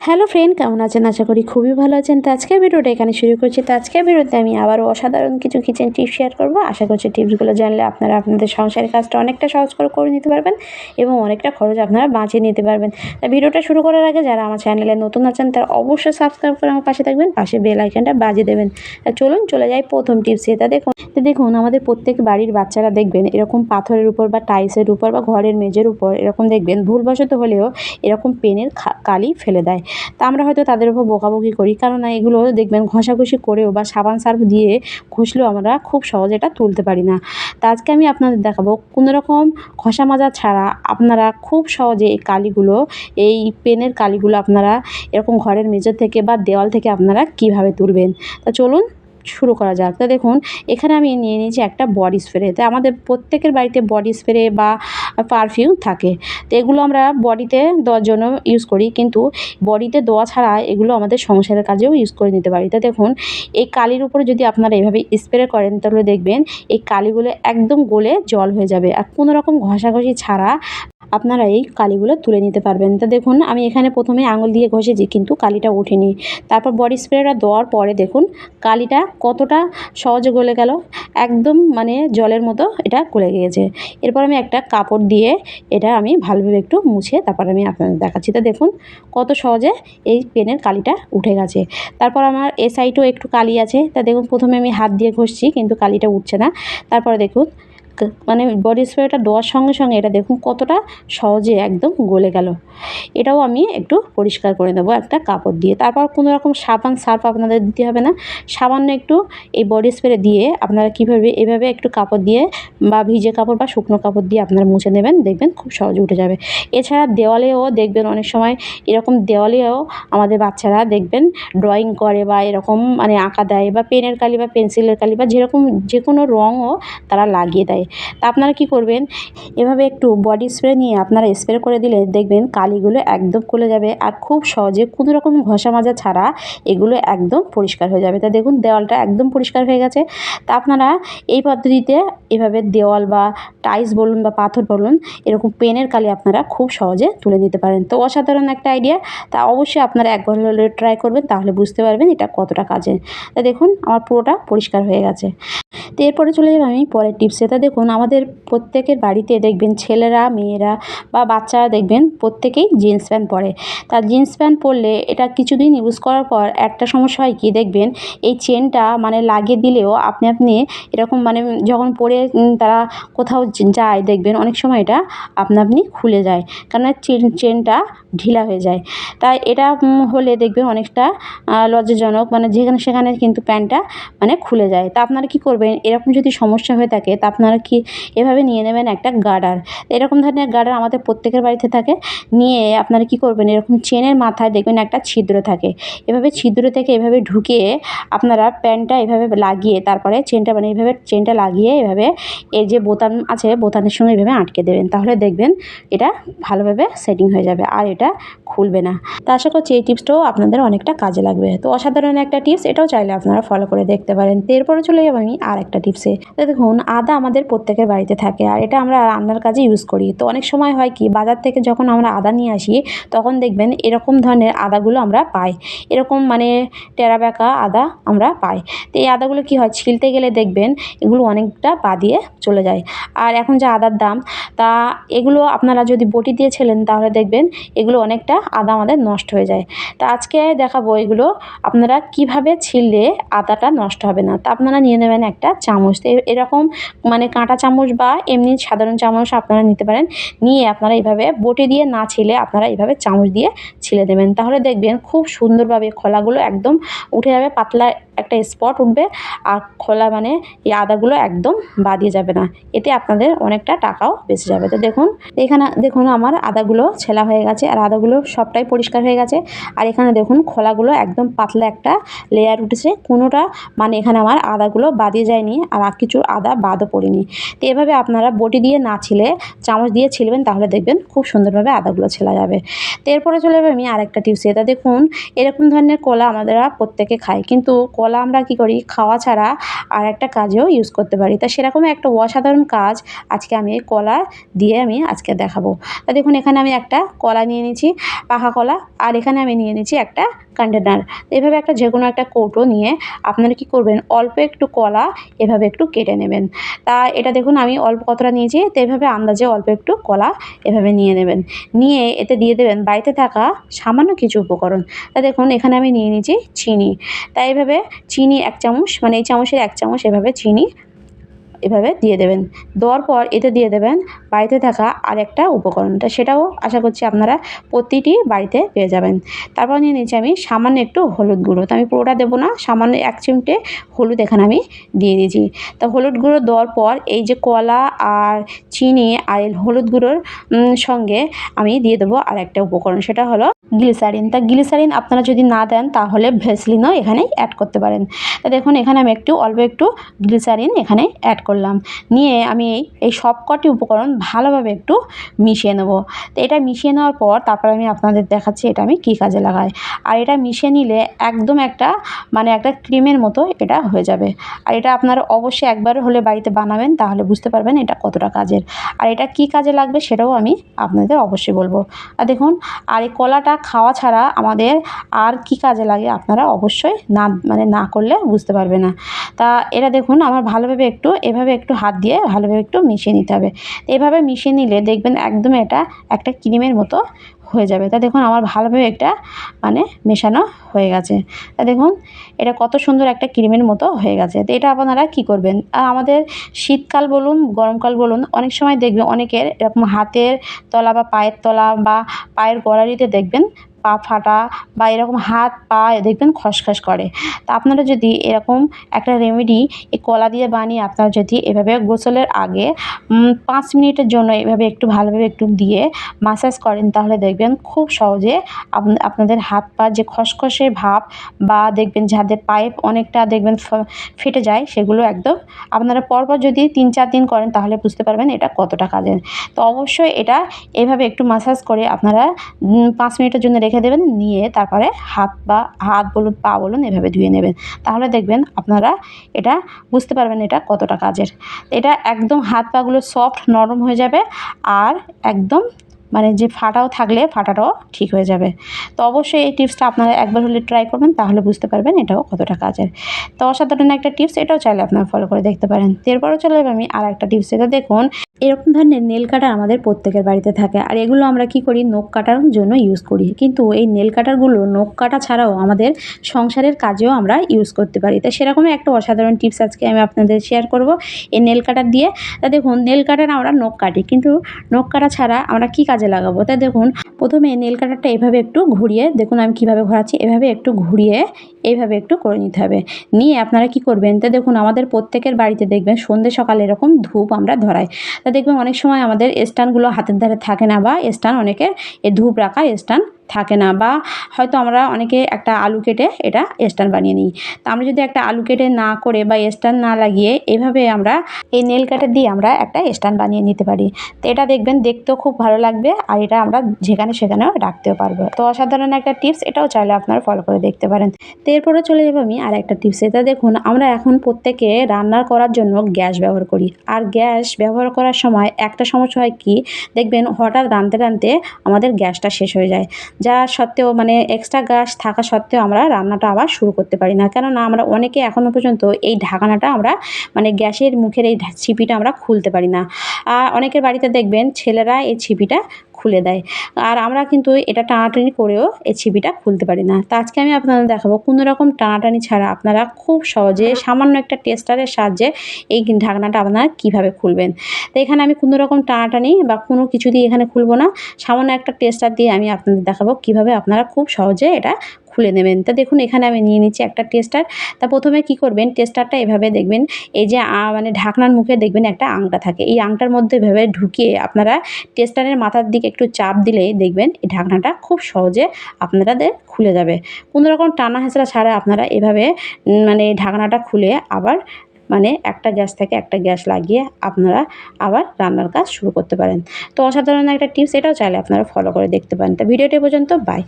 Hello friend, কেমন আছেন? আশা করি খুবই ভালো আছেন। তো আজকের ভিডিওটা এখানে শুরু করছি। তো আজকের ভিডিওতে আমি আবারও অসাধারণ কিছু কিচেন টিপস শেয়ার করব। আশা করছি টিপসগুলো জানলে আপনারা আপনাদের সংসারের কাজটা অনেকটা সহজ করে করে নিতে পারবেন এবং অনেকটা খরচ আপনারা বাঁচিয়ে নিতে পারবেন। তা ভিডিওটা শুরু করার আগে যারা আমার চ্যানেলে নতুন আছেন, তারা অবশ্যই সাবস্ক্রাইব করে আমার পাশে থাকবেন, পাশে বেল আইকনটা বাজিয়ে দেবেন। তা চলুন, চলে যাই প্রথম টিপসে তা দেখুন, তো দেখুন, আমাদের প্রত্যেক বাড়ির বাচ্চারা দেখবেন এরকম পাথরের উপর বা টাইলসের উপর বা ঘরের মেঝের উপর এরকম দেখবেন। ভুলবশত হলেও এরকম পেনের কালি ফেলে দেয়। তা আমরা হয়তো তাদের উপর বকাবকি করি। কেননা এগুলো দেখবেন ঘষাঘষি করেও বা সাবান সার্ফ দিয়ে ঘষলেও আমরা খুব সহজে এটা তুলতে পারি না। তা আজকে আমি আপনাদের দেখাবো কোনোরকম ঘষা মাজা ছাড়া আপনারা খুব সহজে এই কালিগুলো, এই পেনের কালিগুলো আপনারা এরকম ঘরের মেঝে থেকে বা দেওয়াল থেকে আপনারা কীভাবে তুলবেন? তা চলুন শুরু করা যাক। তা দেখুন, এখানে আমি নিয়ে নিয়েছি একটা বডি স্প্রে। তা আমাদের প্রত্যেকের বাড়িতে বডি স্প্রে বা পারফিউম থাকে। তো এগুলো আমরা বডিতে দেওয়ার জন্য ইউজ করি, কিন্তু বডিতে দেওয়া ছাড়া এগুলো আমাদের সংসারের কাজেও ইউজ করে নিতে পারি। তা দেখুন, এই কালির উপরে যদি আপনারা এভাবে স্প্রে করেন, তাহলে দেখবেন এই কালিগুলো একদম গলে জল হয়ে যাবে। আর কোনো রকম ঘষাঘষি ছাড়া আপনারা এই কালিগুলো তুলে নিতে পারবেন। তা দেখুন, আমি এখানে প্রথমে আঙুল দিয়ে ঘষেছি, কিন্তু কালিটা ওঠেনি। তারপর বডি স্প্রেটা দেওয়ার পরে দেখুন, কালিটা কতটা সহজে গলে গেল, একদম মানে জলের মতো এটা গলে গিয়েছে। এরপর আমি একটা কাপড় দিয়ে এটা আমি ভালোভাবে একটু মুছে তারপর আমি আপনাদের দেখাচ্ছি। তা দেখুন কত সহজে এই পেনের কালিটা উঠে গেছে। তারপর আমার এ সাইডও একটু কালি আছে। তা দেখুন প্রথমে আমি হাত দিয়ে ঘষছি কিন্তু কালিটা উঠছে না। তারপরে দেখুন মানে বডি স্প্রেটা দেওয়ার সঙ্গে সঙ্গে এটা দেখুন কতটা সহজে একদম গলে গেল। এটাও আমি একটু পরিষ্কার করে নেব একটা কাপড় দিয়ে। তারপর কোনো রকম সাবান, সার্ফ আপনাদের দিতে হবে না। সামান্য একটু এই বডি স্প্রে দিয়ে আপনারা কীভাবে, এভাবে একটু কাপড় দিয়ে বা ভিজে কাপড় বা শুকনো কাপড় দিয়ে আপনারা মুছে নেবেন, দেখবেন খুব সহজে উঠে যাবে। এছাড়া দেওয়ালেও দেখবেন অনেক সময় এরকম দেওয়ালেও আমাদের বাচ্চারা দেখবেন ড্রয়িং করে বা এরকম মানে আঁকা দেয় বা পেনের কালি বা পেন্সিলের কালি বা যেরকম যে কোনো রঙও তারা লাগিয়ে দেয়। তা আপনারা কী করবেন? এভাবে একটু বডি স্প্রে নিয়ে আপনারা স্প্রে করে দিলে দেখবেন কালিগুলো একদম গলে যাবে আর খুব সহজে কোনো রকম ঘষা মাজা ছাড়া এগুলো একদম পরিষ্কার হয়ে যাবে। তা দেখুন দেওয়ালটা একদম পরিষ্কার হয়ে গেছে। তা আপনারা এই পদ্ধতিতে এভাবে দেওয়াল বা টাইলস বলুন বা পাথর বলুন, এরকম পেনের কালি আপনারা খুব সহজে তুলে নিতে পারেন। তো অসাধারণ একটা আইডিয়া তা অবশ্যই আপনারা একবার হলে ট্রাই করবেন, তাহলে বুঝতে পারবেন এটা কতটা কাজে তা দেখুন আমার পুরোটা পরিষ্কার হয়ে গেছে। তো এরপরে চলে যাব আমি পরের টিপসে তা দেখুন আমাদের প্রত্যেকের বাড়িতে দেখবেন ছেলেরা, মেয়েরা বা বাচ্চারা দেখবেন প্রত্যেকেই জিন্স প্যান্ট পরে। তা জিন্স প্যান্ট পরলে এটা কিছুদিন ইউজ করার পর একটা সমস্যা হয় কি দেখবেন, এই চেনটা মানে লাগিয়ে দিলেও আপনি আপনি এরকম মানে যখন পরে তারা কোথাও যায় দেখবেন, অনেক সময় এটা আপনা, আপনি খুলে যায়। কারণ চেন, চেনটা ঢিলা হয়ে যায়। তাই এটা হলে দেখবেন অনেকটা লজ্জাজনক মানে যেখানে সেখানে কিন্তু প্যান্টটা মানে খুলে যায়। তা আপনারা কী করবেন? এরকম যদি সমস্যা হয়ে থাকে, তা আপনারা কি? এভাবে নিয়ে নেবেন একটা গার্ডার এরকম ধরনের গার্ডার আমাদের প্রত্যেকের বাড়িতে থাকে। নিয়ে আপনারা কী করবেন? এরকম চেনের মাথায় দেখবেন একটা ছিদ্র থাকে। এভাবে ছিদ্র থেকে এভাবে ঢুকিয়ে আপনারা প্যান্টটা এভাবে লাগিয়ে, তারপরে চেনটা মানে এভাবে চেনটা লাগিয়ে এভাবে এই যে বোতাম আছে, বোতামের সঙ্গে এভাবে আটকে দেবেন। তাহলে দেখবেন এটা ভালোভাবে সেটিং হয়ে যাবে আর এটা খুলবে না। তা আশা করছি এই টিপসটাও আপনাদের অনেকটা কাজে লাগবে। তো অসাধারণ একটা টিপস, এটাও চাইলে আপনারা ফলো করে দেখতে পারেন। এরপরে চলে যাব আমি আর একটা টিপসে দেখুন, আদা আমাদের প্রত্যেকের বাড়িতে থাকে আর এটা আমরা রান্নার কাজে ইউজ করি। তো অনেক সময় হয় কি, বাজার থেকে যখন আমরা আদা নিয়ে আসি, তখন দেখবেন এরকম ধরনের আদাগুলো আমরা পাই। এরকম মানে টেরা বেঁকা আদা আমরা পাই। তো এই আদাগুলো কি হয়, ছিলতে গেলে দেখবেন এগুলো অনেকটা পা দিয়ে চলে যায়। আর এখন যে আদার দাম, তা এগুলো আপনারা যদি বটি দিয়ে ছেলেন, তাহলে দেখবেন এগুলো অনেকটা আদা আমাদের নষ্ট হয়ে যায়। তা আজকে দেখাবো এগুলো, আপনারা কীভাবে ছিললে আদাটা নষ্ট হবে না। তা আপনারা নিয়ে নেবেন একটা চামচ। তো এরকম মানে কাঁটা চামচ বা এমনি সাধারণ চামচ আপনারা নিতে পারেন। নিয়ে আপনারা এইভাবে বটি দিয়ে না ছিলে আপনারা এইভাবে চামচ দিয়ে ছিলে দেবেন। তাহলে দেখবেন খুব সুন্দরভাবে খোলাগুলো একদম উঠে যাবে, পাতলা একটা স্পট উঠবে আর খোলা মানে এই আদাগুলো একদম বাদিয়ে যাবে না। এতে আপনাদের অনেকটা টাকাও বেঁচে যাবে। তো দেখুন, এখানে দেখুন আমার আদাগুলো ছেলা হয়ে গেছে আর আদাগুলো সবটাই পরিষ্কার হয়ে গেছে। আর এখানে দেখুন খোলাগুলো একদম পাতলা একটা লেয়ার উঠেছে। কোনোটা মানে এখানে আমার আদাগুলো বাদিয়ে যায়নি আর কিছু আদা বাদও পড়েনি। তো এভাবে আপনারা বটি দিয়ে না ছিলে, চামচ দিয়ে ছিলবেন, তাহলে দেখবেন খুব সুন্দরভাবে আদাগুলো ছেলা যাবে। তো এরপরে চলে যাবে আমি আরেকটা টিপস এটা দেখুন, এরকম ধরনের কলা আমাদেরা প্রত্যেকে খাই, কিন্তু কলা আমরা কী করি? খাওয়া ছাড়া আর একটা কাজেও ইউজ করতে পারি। তা সেরকমই একটা অসাধারণ কাজ আজকে আমি কলা দিয়ে আমি আজকে দেখাবো। তা দেখুন, এখানে আমি একটা কলা নিয়ে নিয়েছি, পাকা কলা, আর এখানে আমি নিয়ে নিয়েছি একটা কন্টেনার এভাবে একটা যে কোনো একটা কৌটো নিয়ে আপনারা কী করবেন, অল্প একটু কলা এভাবে একটু কেটে নেবেন। তা এটা দেখুন আমি অল্প কতটা নিয়েছি, তো এভাবে আন্দাজে অল্প একটু কলা এভাবে নিয়ে নেবেন। নিয়ে এতে দিয়ে দেবেন বাড়িতে থাকা সামান্য কিছু উপকরণ। তা দেখুন এখানে আমি নিয়ে নিয়েছি চিনি। তাই এভাবে চিনি এক চামচ মানে এই চামচের এক চামচ এভাবে চিনি এভাবে দিয়ে দেবেন। দেওয়ার পর এতে দিয়ে দেবেন বাড়িতে থাকা আরেকটা উপকরণ। তা সেটাও আশা করছি আপনারা প্রতিটি বাড়িতে পেয়ে যাবেন। তারপর নিয়ে নিয়েছি আমি সামান্য একটু হলুদ গুঁড়ো। তো আমি পুরোটা দেবো না, সামান্য এক চিমটে হলুদ এখানে আমি দিয়ে দিয়েছি। তা হলুদ গুঁড়ো দেওয়ার পর এই যে কলা আর চিনি আর হলুদ গুঁড়োর সঙ্গে আমি দিয়ে দেবো আর একটা উপকরণ। সেটা হলো গ্লিসারিন। তা গ্লিসারিন আপনারা যদি না দেন তাহলে ভেসলিনও এখানে অ্যাড করতে পারেন। তা দেখুন এখানে আমি একটু, অল্প একটু গ্লিসারিন এখানে অ্যাড করলাম। নিয়ে আমি এই এই সবকটি উপকরণ ভালোভাবে একটু মিশিয়ে নেব। তো এটা মিশিয়ে নেওয়ার পর তারপর আমি আপনাদের দেখাচ্ছি এটা আমি কী কাজে লাগাই। আর এটা মিশিয়ে নিলে একদম একটা মানে একটা ক্রিমের মতো এটা হয়ে যাবে। আর এটা আপনারা অবশ্যই একবার হলে বাড়িতে বানাবেন, তাহলে বুঝতে পারবেন এটা কতটা কাজের। আর এটা কী কাজে লাগবে সেটাও আমি আপনাদের অবশ্যই বলব। আর দেখুন, আর এই কলাটা খাওয়া ছাড়া আমাদের আর কী কাজে লাগে আপনারা অবশ্যই না মানে না করলে বুঝতে পারবে না। তা এটা দেখুন, আমার ভালোভাবে একটু এভাবে একটু হাত দিয়ে ভালোভাবে একটু মিশিয়ে নিতে হবে। এভাবে মিশিয়ে নিলে দেখবেন একদম এটা একটা ক্রিমের মতো হয়ে যাবে। তা দেখুন আমার ভালোভাবে একটা মানে মেশানো হয়ে গেছে। তা দেখুন এটা কত সুন্দর একটা ক্রিমের মতো হয়ে গেছে। তো এটা আপনারা কী করবেন? আর আমাদের শীতকাল বলুন, গরমকাল বলুন, অনেক সময় দেখবেন অনেকের এরকম হাতের তলা বা পায়ের তলা বা পায়ের গোড়ালিতে দেখবেন পা ফাটা বা এরকম হাত পা দেখবেন খসখস করে। তা আপনারা যদি এরকম একটা রেমেডি এই কলা দিয়ে বানিয়ে আপনারা যদি এভাবে গোসলের আগে পাঁচ মিনিটের জন্য এভাবে একটু ভালোভাবে একটু দিয়ে মাসাজ করেন, তাহলে দেখবেন খুব সহজে আপ- আপনাদের হাত পা যে খসখসে ভাব বা দেখবেন যাদের পাইপ অনেকটা দেখবেন ফেটে যায়, সেগুলো একদম আপনারা পরপর যদি তিন, চার দিন করেন, তাহলে বুঝতে পারবেন এটা কতটা কাজের। তো অবশ্যই এটা এভাবে একটু মাসাজ করে আপনারা পাঁচ মিনিটের জন্য রেখে দেবেন, নিয়ে তারপরে হাত বা হাত বলুন, পা বলুন, এভাবে ধুয়ে নেবেন। তাহলে দেখবেন আপনারা এটা বুঝতে পারবেন এটা কতটা কাজের। এটা একদম হাত পাগুলো সফট নরম হয়ে যাবে আর একদম মানে যে ফাটাও থাকলে ফাটাটাও ঠিক হয়ে যাবে। তো অবশ্যই এই টিপসটা আপনারা একবার হলে ট্রাই করবেন, তাহলে বুঝতে পারবেন এটাও কতটা কাজের। তো অসাধারণ একটা টিপস, এটাও চাইলে আপনারা ফলো করে দেখতে পারেন। এরপরও চলে যাবে আমি আর একটা টিপস এটা দেখুন, এরকম ধরনের নেল কাটার আমাদের প্রত্যেকের বাড়িতে থাকে, আর এগুলো আমরা কি করি, নখ কাটার জন্য ইউজ করি। কিন্তু এই নেল কাটারগুলো নখ কাটা ছাড়াও আমাদের সংসারের কাজেও আমরা ইউজ করতে পারি। তো সেরকমই একটা অসাধারণ টিপস আজকে আমি আপনাদের শেয়ার করব এই নেল কাটার দিয়ে। তা দেখুন নেল কাটার আমরা নখ কাটি, কিন্তু নখ কাটা ছাড়া আমরা কি কাজে লাগাবো। তাই দেখুন, প্রথমে নেল কাটারটা এভাবে একটু ঘুরিয়ে, দেখুন আমি কীভাবে ঘোরাচ্ছি, এভাবে একটু ঘুরিয়ে এইভাবে একটু করে নিতে হবে। নিয়ে আপনারা কি করবেন, তা দেখুন আমাদের প্রত্যেকের বাড়িতে দেখবেন সন্ধ্যে সকালে এরকম ধূপ আমরা ধরাই। তা দেখবেন অনেক সময় আমাদের স্টানগুলো হাতের ধারে থাকে না বা স্টান অনেকের এই ধূপ রাখা স্ট্যান্ড থাকে না বা হয়তো আমরা অনেকে একটা আলু কেটে এটা স্ট্যান্ড বানিয়ে নিই। তা আমরা যদি একটা আলু কেটে না করে বা স্ট্যান্ড না লাগিয়ে এভাবে আমরা এই নেল কাটার দিয়ে আমরা একটা স্ট্যান্ড বানিয়ে নিতে পারি। তো এটা দেখবেন দেখতেও খুব ভালো লাগবে আর এটা আমরা যেখানে সেখানেও রাখতেও পারব। তো অসাধারণ একটা টিপস এটাও চাইলে আপনারা ফলো করে দেখতে পারেন। তো এরপরে চলে যাব আমি আর একটা টিপস এটা দেখুন, আমরা এখন প্রত্যেকে রান্না করার জন্য গ্যাস ব্যবহার করি। আর গ্যাস ব্যবহার করার সময় একটা সমস্যা হয় কি? দেখবেন হঠাৎ রাঁধতে রাঁধতে আমাদের গ্যাসটা শেষ হয়ে যায়। যা সত্ত্বেও মানে এক্সট্রা গ্যাস থাকা সত্ত্বেও আমরা রান্নাটা আবার শুরু করতে পারি না। কেননা আমরা অনেকে এখনও পর্যন্ত এই ঢাকানাটা আমরা মানে গ্যাসের মুখের এই ছিপিটা আমরা খুলতে পারি না। আর অনেকের বাড়িতে দেখবেন ছেলেরা এই ছিপিটা খুলে দেয়। আর আমরা কিন্তু এটা টানাটানি করেও এই ছিপিটা খুলতে পারি না। তো আজকে আমি আপনাদের দেখাবো কোনো রকম টানাটানি ছাড়া আপনারা খুব সহজে সামান্য একটা টেস্টারের সাহায্যে এই ঢাকনাটা আপনারা কীভাবে খুলবেন। তো এখানে আমি কোনো রকম টানাটানি বা কোনো কিছু দিয়ে এখানে খুলবো না। সামান্য একটা টেস্টার দিয়ে আমি আপনাদের দেখাবো কীভাবে আপনারা খুব সহজে এটা খুলে নেবেন। তা দেখুন, এখানে আমি নিয়ে নিচ্ছি একটা টেস্টার। তা প্রথমে কি করবেন? টেস্টারটা এভাবে দেখবেন, এই যে মানে ঢাকনার মুখে দেখবেন একটা আংটা থাকে। এই আংটার মধ্যে এভাবে ঢুকিয়ে আপনারা টেস্টারের মাথার দিকে একটু চাপ দিলেই দেখবেন এই ঢাকনাটা খুব সহজে আপনাদের খুলে যাবে। কোনো রকম টানা হেঁচড়া ছাড়া আপনারা এভাবে মানে মানে ঢাকনাটা খুলে আবার মানে একটা গ্যাস থেকে একটা গ্যাস লাগিয়ে আপনারা আবার রান্নার কাজ শুরু করতে পারেন। তো অসাধারণ একটা টিপস এটাও চাইলে আপনারা ফলো করে দেখতে পারেন। তো ভিডিওটি পর্যন্ত বাই